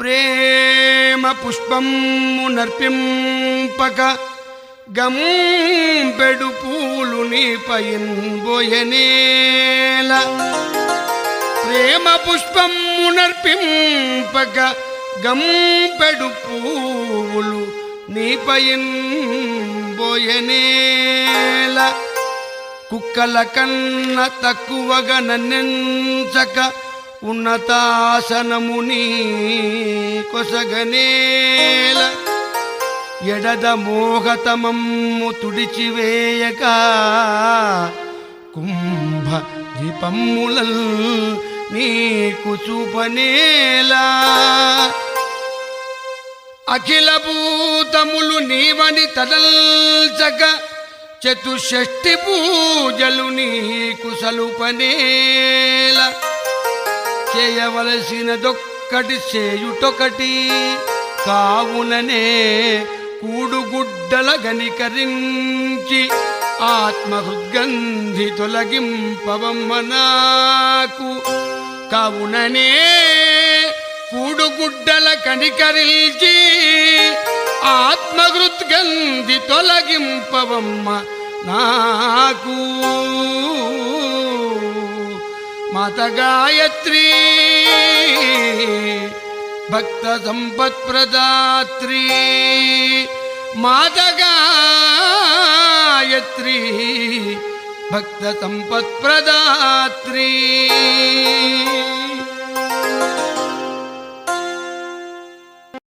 ప్రేమ పుష్పము నర్పింపక గంపెడు పూలు నీపయిన్ బోయనేల ప్రేమ పుష్పము నర్పింపక గంపెడు పూలు నీపయిన్ కుక్కల కన్న తక్కువగా నన్నెంచక ఉన్నతాసనముని కొసగనేల ఎడద మోహతమమ్ము తుడిచివేయక కుంభ దీపమ్ములల్ నీకు చూపనేలా. అఖిల భూతములు నీవని తదల్చక చతుషష్ఠి పూజలు నీకు సలుపనేలా. చేయవలసినదొక్కటి చేయుటొకటి. కావుననే కూడుగుడ్డల గనికరించి ఆత్మహృద్గంధి తొలగింపవమ్మ నాకు కావుననే కూడుగుడ్డల కనికరిల్చి ఆత్మహృద్గంధి తొలగింపవమ్మ నాకు మాత గాయత్రి భక్త సంపత్ సంపత్ప్రదాత్రి మాత గాయత్రి భక్త సంపత్ ప్రదాత్రీ